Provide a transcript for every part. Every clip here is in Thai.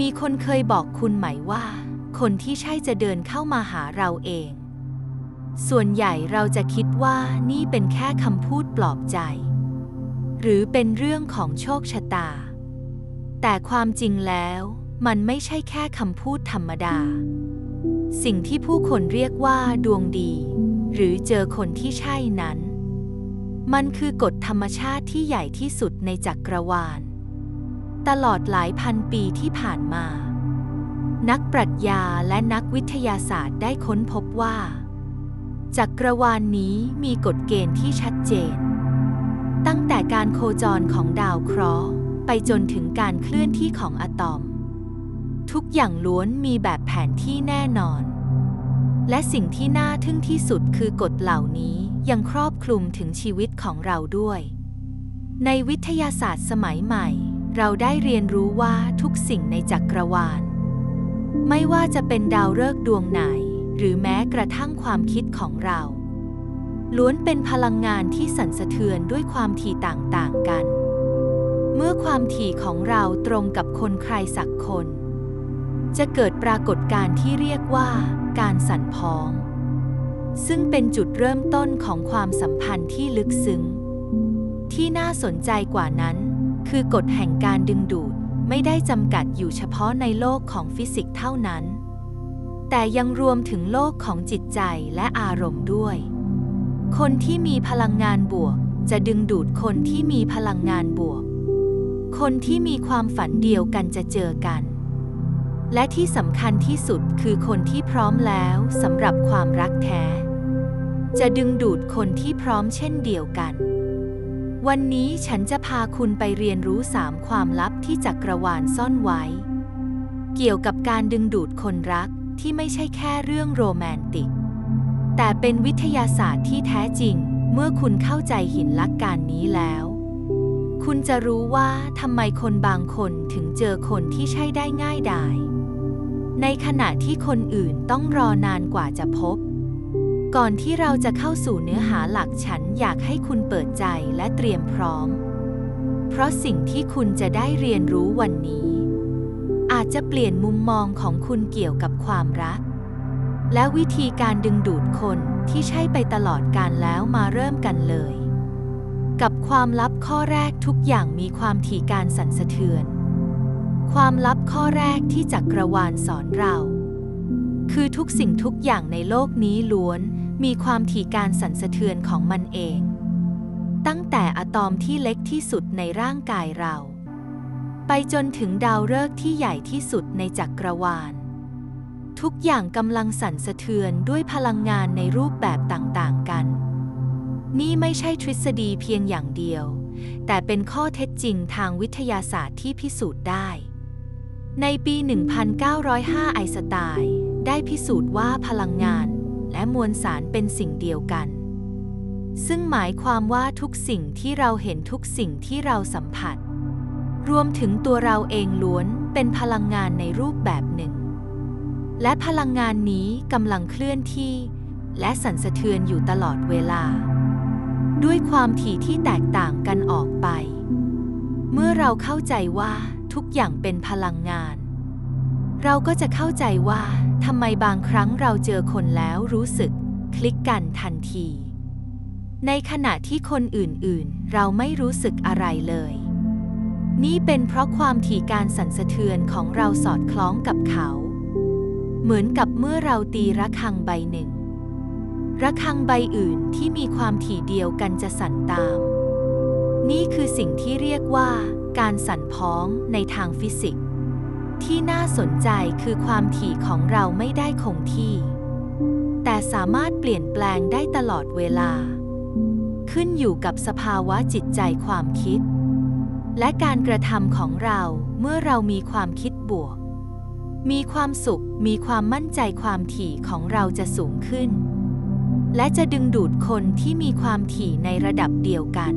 มีคนเคยบอกคุณไหมว่า คนที่ใช่จะเดินเข้ามาหาเราเอง ส่วนใหญ่เราจะคิดว่านี่เป็นแค่คำพูดปลอบใจ หรือเป็นเรื่องของโชคชะตา แต่ความจริงแล้วมันไม่ใช่แค่คำพูดธรรมดา สิ่งที่ผู้คนเรียกว่าดวงดี หรือเจอคนที่ใช่นั้น มันคือกฎธรรมชาติที่ใหญ่ที่สุดในจักรวาล ตลอดหลายพันปีที่ผ่านมา นักปรัชญาและนักวิทยาศาสตร์ได้ค้นพบว่า จักรวาลนนี้มีกฎเกณฑ์ที่ชัดเจน ตั้งแต่การโคจรของดาวเคราะห์ไปจนถึงการเคลื่อนที่ของอะตอม ทุกอย่างล้วนมีแบบแผนที่แน่นอน และสิ่งที่น่าทึ่งที่สุดคือกฎเหล่านี้ยังครอบคลุมถึงชีวิตของเราด้วย ในวิทยาศาสตร์สมัยใหม่ เราได้เรียนรู้ว่าทุกสิ่งในจักรวาล ไม่ว่าจะเป็นดาวฤกษ์ดวงไหน หรือแม้กระทั่งความคิดของเรา ล้วนเป็นพลังงานที่สั่นสะเทือนด้วยความถี่ต่างๆกัน เมื่อความถี่ของเราตรงกับคนใครสักคน จะเกิดปรากฏการณ์ที่เรียกว่า การสั่นพ้อง ซึ่งเป็นจุดเริ่มต้นของความสัมพันธ์ที่ลึกซึ้งที่น่าสนใจกว่านั้น คือกฎแห่งการดึงดูดไม่ได้จำกัดอยู่เฉพาะในโลกของฟิสิกส์เท่านั้น แต่ยังรวมถึงโลกของจิตใจและอารมณ์ด้วย คนที่มีพลังงานบวก จะดึงดูดคนที่มีพลังงานบวก คนที่มีความฝันเดียวกันจะเจอกัน และที่สำคัญที่สุดคือคนที่พร้อมแล้วสำหรับความรักแท้ จะดึงดูดคนที่พร้อมเช่นเดียวกัน วันนี้ฉันจะพาคุณไปเรียนรู้สามความลับที่จักรวาลซ่อนไว้ เกี่ยวกับการดึงดูดคนรักที่ไม่ใช่แค่เรื่องโรแมนติก แต่เป็นวิทยาศาสตร์ที่แท้จริง เมื่อคุณเข้าใจหินลักการนี้แล้ว คุณจะรู้ว่าทำไมคนบางคนถึงเจอคนที่ใช่ได้ง่ายดาย ในขณะที่คนอื่นต้องรอนานกว่าจะพบ ก่อนที่เราจะเข้าสู่เนื้อหาหลักฉันอยากให้คุณเปิดใจและเตรียมพร้อม เพราะสิ่งที่คุณจะได้เรียนรู้วันนี้ อาจจะเปลี่ยนมุมมองของคุณเกี่ยวกับความรัก และวิธีการดึงดูดคนที่ใช่ไปตลอดการแล้วมาเริ่มกันเลย กับความลับข้อแรกทุกอย่างมีความถี่การสั่นสะเทือน ความลับข้อแรกที่จักรวาลสอนเราคือทุกสิ่งทุกอย่างในโลกนี้ล้วน มีความถี่การสั่นสะเทือนของมันเอง ตั้งแต่อะตอมที่เล็กที่สุดในร่างกายเรา ไปจนถึงดาวฤกษ์ที่ใหญ่ที่สุดในจักรวาล ทุกอย่างกำลังสั่นสะเทือนด้วยพลังงานในรูปแบบต่างๆกัน นี่ไม่ใช่ทฤษฎีเพียงอย่างเดียว แต่เป็นข้อเท็จจริงทางวิทยาศาสตร์ที่พิสูจน์ได้ในปี 1905 ไอสไตน์ได้พิสูจน์ว่าพลังงาน มวลสารเป็นสิ่งเดียวกัน ซึ่งหมายความว่าทุกสิ่งที่เราเห็นทุกสิ่งที่เราสัมผัส รวมถึงตัวเราเองล้วนเป็นพลังงานในรูปแบบหนึ่ง และพลังงานนี้กำลังเคลื่อนที่ และสั่นสะเทือนอยู่ตลอดเวลา ด้วยความถี่ที่แตกต่างกันออกไป เมื่อเราเข้าใจว่าทุกอย่างเป็นพลังงาน เราก็จะเข้าใจว่า ทำไมบางครั้งเราเจอคนแล้วรู้สึก คลิกกันทันที ในขณะที่คนอื่นๆ เราไม่รู้สึกอะไรเลย นี่เป็นเพราะความถี่การสั่นสะเทือนของเราสอดคล้องกับเขา เหมือนกับเมื่อเราตีระฆังใบหนึ่ง ระฆังใบอื่นที่มีความถี่เดียวกันจะสั่นตาม นี่คือสิ่งที่เรียกว่า การสั่นพ้องในทางฟิสิกส์ ที่น่าสนใจคือความถี่ของเราไม่ได้คงที่ แต่สามารถเปลี่ยนแปลงได้ตลอดเวลา ขึ้นอยู่กับสภาวะจิตใจความคิด และการกระทำของเราเมื่อเรามีความคิดบวก มีความสุข มีความมั่นใจความถี่ของเราจะสูงขึ้น และจะดึงดูดคนที่มีความถี่ในระดับเดียวกัน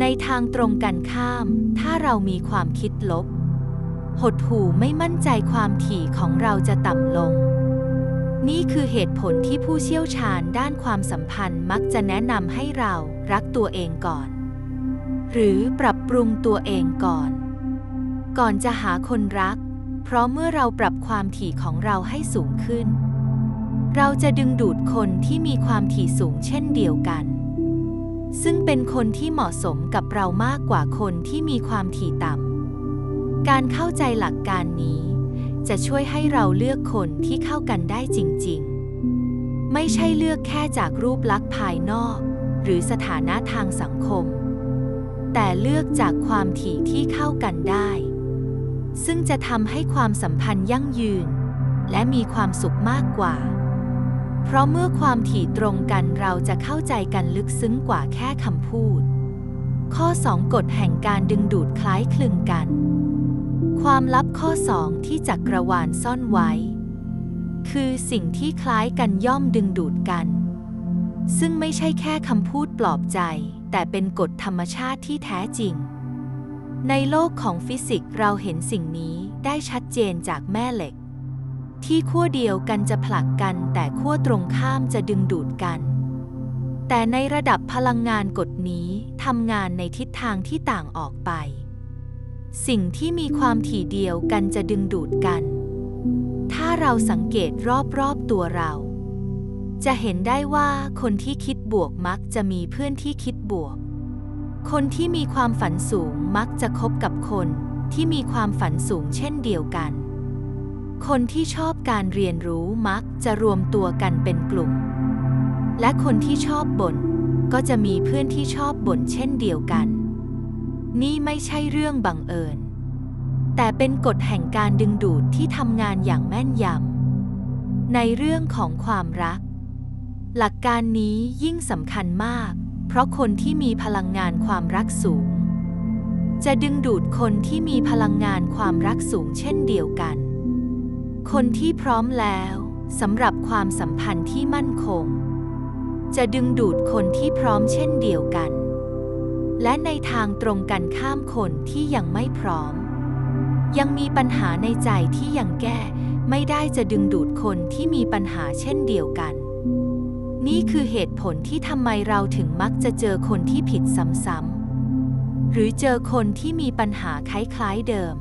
ในทางตรงกันข้าม ถ้าเรามีความคิดลบ หดหู่ไม่มั่นใจความถี่ของเราจะต่ำลง นี่คือเหตุผลที่ผู้เชี่ยวชาญด้านความสัมพันธ์มักจะแนะนำให้เรารักตัวเองก่อน หรือปรับปรุงตัวเองก่อน ก่อนจะหาคนรัก เพราะเมื่อเราปรับความถี่ของเราให้สูงขึ้น เราจะดึงดูดคนที่มีความถี่สูงเช่นเดียวกัน ซึ่งเป็นคนที่เหมาะสมกับเรามากกว่าคนที่มีความถี่ต่ำ การเข้าใจหลักการนี้ จะช่วยให้เราเลือกคนที่เข้ากันได้จริง ๆ ไม่ใช่เลือกแค่จากรูปลักษณ์ภายนอก หรือสถานะทางสังคม แต่เลือกจากความถี่ที่เข้ากันได้ ซึ่งจะทำให้ความสัมพันธ์ยั่งยืน และมีความสุขมากกว่า เพราะเมื่อความถี่ตรงกันเราจะเข้าใจกันลึกซึ้งกว่าแค่คำพูดข้อ 2 กฎแห่งการดึงดูดคล้ายคลึงกัน ความลับข้อ2ที่จักรวาลซ่อนไว้ คือสิ่งที่คล้ายกันย่อมดึงดูดกัน ซึ่งไม่ใช่แค่คำพูดปลอบใจ แต่เป็นกฎธรรมชาติที่แท้จริง ในโลกของฟิสิกส์เราเห็นสิ่งนี้ได้ชัดเจนจากแม่เหล็ก ที่ขั้วเดียวกันจะผลักกัน แต่ขั้วตรงข้ามจะดึงดูดกัน แต่ในระดับพลังงานกฎนี้ทำงานในทิศทางที่ต่างออกไป สิ่งที่มีความถี่เดียวกันจะดึงดูดกัน ถ้าเราสังเกตรอบๆตัวเรา จะเห็นได้ว่าคนที่คิดบวกมักจะมีเพื่อนที่คิดบวก คนที่มีความฝันสูงมักจะคบกับคนที่มีความฝันสูงเช่นเดียวกัน คนที่ชอบการเรียนรู้มักจะรวมตัวกันเป็นกลุ่ม และคนที่ชอบบ่นก็จะมีเพื่อนที่ชอบบ่นเช่นเดียวกัน นี่ไม่ใช่เรื่องบังเอิญ แต่เป็นกฎแห่งการดึงดูดที่ทำงานอย่างแม่นยำ ในเรื่องของความรัก หลักการนี้ยิ่งสำคัญมาก เพราะคนที่มีพลังงานความรักสูง จะดึงดูดคนที่มีพลังงานความรักสูงเช่นเดียวกัน คนที่พร้อมแล้วสำหรับความสัมพันธ์ที่มั่นคง จะดึงดูดคนที่พร้อมเช่นเดียวกัน และในทางตรงกันข้ามคนที่ยังไม่พร้อม ยังมีปัญหาในใจที่ยังแก้ ไม่ได้จะดึงดูดคนที่มีปัญหาเช่นเดียวกัน นี่คือเหตุผลที่ทำไมเราถึงมักจะเจอคนที่ผิดซ้ำๆหรือเจอคนที่มีปัญหาคล้ายๆเดิม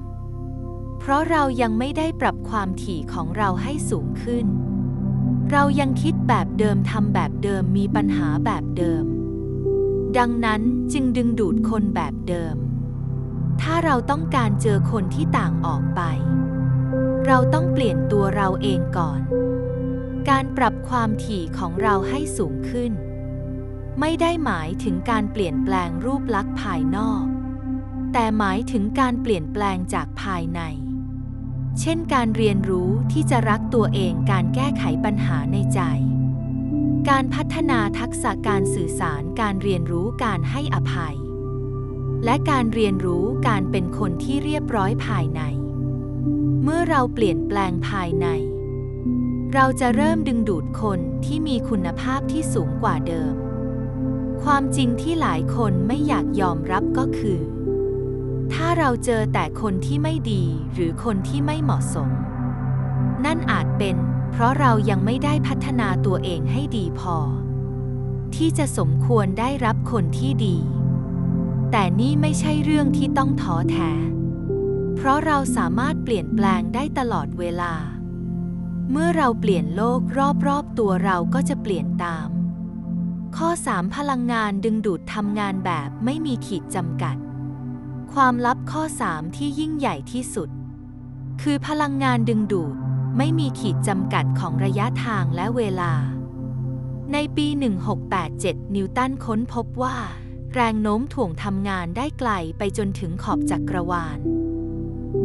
เพราะเรายังไม่ได้ปรับความถี่ของเราให้สูงขึ้น เรายังคิดแบบเดิมทำแบบเดิมมีปัญหาแบบเดิม ดังนั้นจึงดึงดูดคนแบบเดิม ถ้าเราต้องการเจอคนที่ต่างออกไป เราต้องเปลี่ยนตัวเราเองก่อน การปรับความถี่ของเราให้สูงขึ้น ไม่ได้หมายถึงการเปลี่ยนแปลงรูปลักษณ์ภายนอก แต่หมายถึงการเปลี่ยนแปลงจากภายใน เช่นการเรียนรู้ที่จะรักตัวเองการแก้ไขปัญหาในใจ การพัฒนาทักษะการสื่อสารการเรียนรู้การให้อภัย และการเรียนรู้การเป็นคนที่เรียบร้อยภายใน เมื่อเราเปลี่ยนแปลงภายใน เราจะเริ่มดึงดูดคนที่มีคุณภาพที่สูงกว่าเดิม ความจริงที่หลายคนไม่อยากยอมรับก็คือ ถ้าเราเจอแต่คนที่ไม่ดีหรือคนที่ไม่เหมาะสม นั่นอาจเป็น เพราะเรายังไม่ได้พัฒนาตัวเองให้ดีพอ ที่จะสมควรได้รับคนที่ดี แต่นี่ไม่ใช่เรื่องที่ต้องท้อแท้ เพราะเราสามารถเปลี่ยนแปลงได้ตลอดเวลา เมื่อเราเปลี่ยนโลกรอบๆตัวเราก็จะเปลี่ยนตาม ข้อ 3 พลังงานดึงดูดทำงานแบบไม่มีขีดจำกัด ความลับข้อ 3 ที่ยิ่งใหญ่ที่สุด คือพลังงานดึงดูด ไม่มีขีดจำกัดของระยะทางและเวลา ในปี 1687 นิวตันค้นพบว่า แรงโน้มถ่วงทำงานได้ไกลไปจนถึงขอบจักรวาล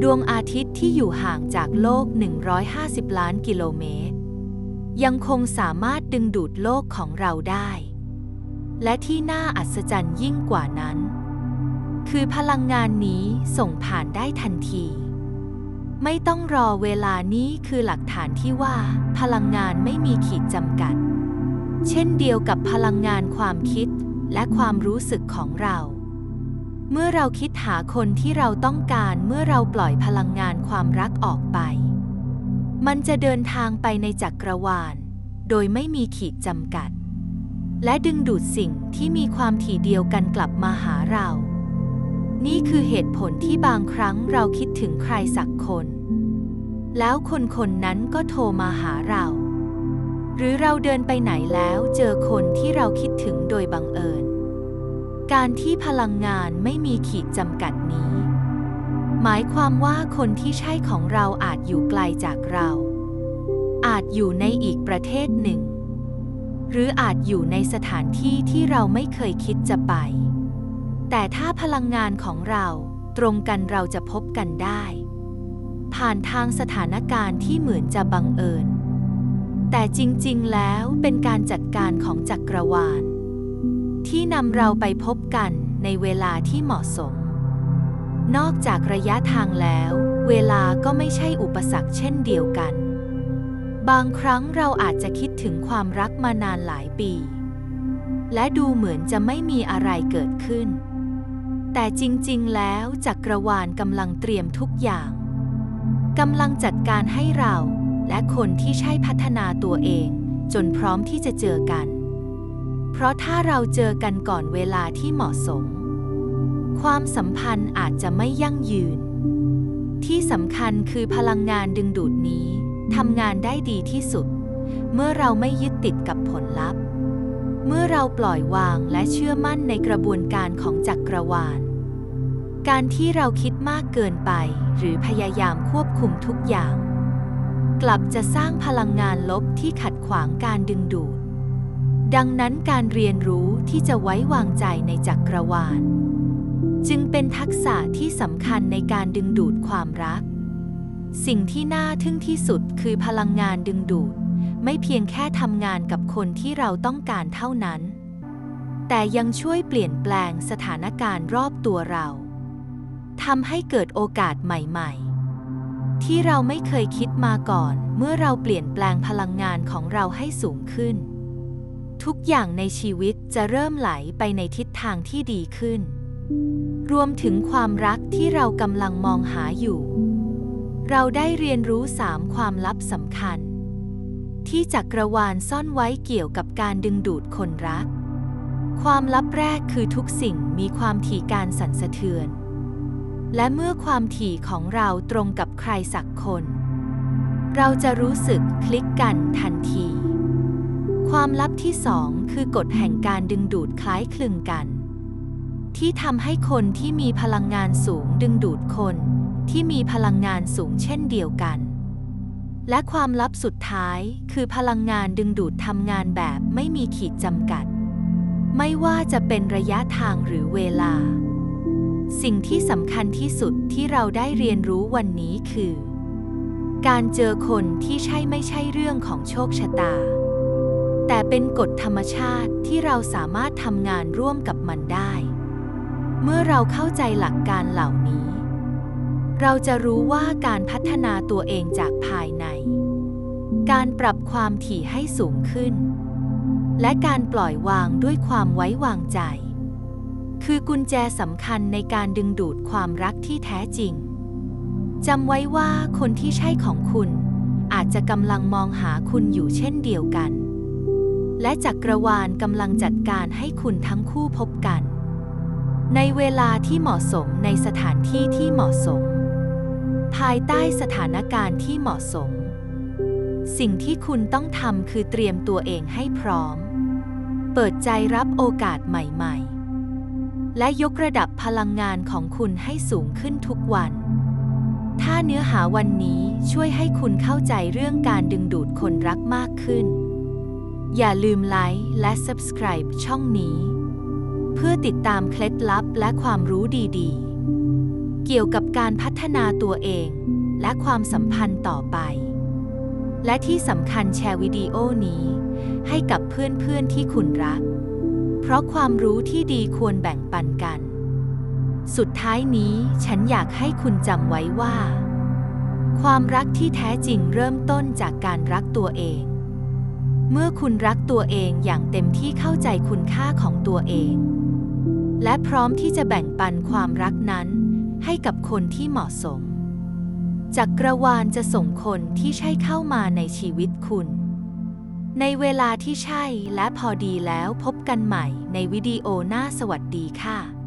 ดวงอาทิตย์ที่อยู่ห่างจากโลก 150 ล้านกิโลเมตร ยังคงสามารถดึงดูดโลกของเราได้ และที่น่าอัศจรรย์ยิ่งกว่านั้น คือพลังงานนี้ส่งผ่านได้ทันที ไม่ต้องรอเวลานี้คือหลักฐานที่ว่า พลังงานไม่มีขีดจำกัด เช่นเดียวกับพลังงานความคิดและความรู้สึกของเรา เมื่อเราคิดหาคนที่เราต้องการเมื่อเราปล่อยพลังงานความรักออกไป มันจะเดินทางไปในจักรวาล โดยไม่มีขีดจำกัด และดึงดูดสิ่งที่มีความถี่เดียวกันกลับมาหาเรา นี่คือเหตุผลที่บางครั้งเราคิดถึงใครสักคน แล้วคนคนนั้นก็โทรมาหาเรา หรือเราเดินไปไหนแล้วเจอคนที่เราคิดถึงโดยบังเอิญ การที่พลังงานไม่มีขีดจำกัดนี้ หมายความว่าคนที่ใช่ของเราอาจอยู่ไกลจากเรา อาจอยู่ในอีกประเทศหนึ่ง หรืออาจอยู่ในสถานที่ที่เราไม่เคยคิดจะไป แต่ถ้าพลังงานของเราตรงกันเราจะพบกันได้ ผ่านทางสถานการณ์ที่เหมือนจะบังเอิญ แต่จริงๆ แล้วเป็นการจัดการของจักรวาล ที่นำเราไปพบกันในเวลาที่เหมาะสม นอกจากระยะทางแล้ว เวลาก็ไม่ใช่อุปสรรคเช่นเดียวกัน บางครั้งเราอาจจะคิดถึงความรักมานานหลายปี และดูเหมือนจะไม่มีอะไรเกิดขึ้น แต่จริงๆ แล้วจักรวาลกำลังเตรียมทุกอย่าง กำลังจัดการให้เราและคนที่ใช่พัฒนาตัวเอง จนพร้อมที่จะเจอกัน เพราะถ้าเราเจอกันก่อนเวลาที่เหมาะสม ความสัมพันธ์อาจจะไม่ยั่งยืน ที่สำคัญคือพลังงานดึงดูดนี้ทำงานได้ดีที่สุด เมื่อเราไม่ยึดติดกับผลลัพธ์ เมื่อเราปล่อยวางและเชื่อมั่นในกระบวนการของจักรวาล การที่เราคิดมากเกินไป หรือพยายามควบคุมทุกอย่าง กลับจะสร้างพลังงานลบที่ขัดขวางการดึงดูด ดังนั้นการเรียนรู้ที่จะไว้วางใจในจักรวาล จึงเป็นทักษะที่สำคัญในการดึงดูดความรัก สิ่งที่น่าทึ่งที่สุดคือพลังงานดึงดูด ไม่เพียงแค่ทำงานกับคนที่เราต้องการเท่านั้น แต่ยังช่วยเปลี่ยนแปลงสถานการณ์รอบตัวเราทำให้เกิดโอกาสใหม่ๆ ที่เราไม่เคยคิดมาก่อน เมื่อเราเปลี่ยนแปลงพลังงานของเราให้สูงขึ้น ทุกอย่างในชีวิตจะเริ่มไหลไปในทิศทางที่ดีขึ้น รวมถึงความรักที่เรากำลังมองหาอยู่ เราได้เรียนรู้สามความลับสำคัญ ที่จักรวาลซ่อนไว้เกี่ยวกับการดึงดูดคนรัก ความลับแรกคือทุกสิ่งมีความถี่การสั่นสะเทือน และเมื่อความถี่ของเราตรงกับใครสักคน เราจะรู้สึกคลิกกันทันที ความลับที่สองคือกฎแห่งการดึงดูดคล้ายคลึงกัน ที่ทำให้คนที่มีพลังงานสูงดึงดูดคนที่มีพลังงานสูงเช่นเดียวกัน และความลับสุดท้ายคือพลังงานดึงดูดทำงานแบบไม่มีขีดจำกัด ไม่ว่าจะเป็นระยะทางหรือเวลา สิ่งที่สำคัญที่สุดที่เราได้เรียนรู้วันนี้คือ การเจอคนที่ใช่ไม่ใช่เรื่องของโชคชะตา แต่เป็นกฎธรรมชาติที่เราสามารถทำงานร่วมกับมันได้ เมื่อเราเข้าใจหลักการเหล่านี้ เราจะรู้ว่าการพัฒนาตัวเองจากภายใน การปรับความถี่ให้สูงขึ้น และการปล่อยวางด้วยความไว้วางใจ คือกุญแจสำคัญในการดึงดูดความรักที่แท้จริงจำไว้ว่าคนที่ใช่ของคุณ อาจจะกำลังมองหาคุณอยู่เช่นเดียวกัน และจักรวาลกำลังจัดการให้คุณทั้งคู่พบกัน ในเวลาที่เหมาะสมในสถานที่ที่เหมาะสม ภายใต้สถานการณ์ที่เหมาะสม สิ่งที่คุณต้องทำคือเตรียมตัวเองให้พร้อม เปิดใจรับโอกาสใหม่ๆ และยกระดับพลังงานของคุณให้สูงขึ้นทุกวัน ถ้าเนื้อหาวันนี้ช่วยให้คุณเข้าใจเรื่องการดึงดูดคนรักมากขึ้น อย่าลืมไลค์และ subscribe ช่องนี้ เพื่อติดตามเคล็ดลับและความรู้ดีๆ เกี่ยวกับการพัฒนาตัวเองและความสัมพันธ์ต่อไป และที่สำคัญแชร์วิดีโอนี้ให้กับเพื่อนๆที่คุณรัก เพราะความรู้ที่ดีควรแบ่งปันกัน สุดท้ายนี้ฉันอยากให้คุณจำไว้ว่า ความรักที่แท้จริงเริ่มต้นจากการรักตัวเอง เมื่อคุณรักตัวเองอย่างเต็มที่เข้าใจคุณค่าของตัวเอง และพร้อมที่จะแบ่งปันความรักนั้น ให้กับคนที่เหมาะสม จักรวาลจะส่งคนที่ใช่เข้ามาในชีวิตคุณ ในเวลาที่ใช่และพอดีแล้วพบกันใหม่ในวิดีโอหน้าสวัสดีค่ะ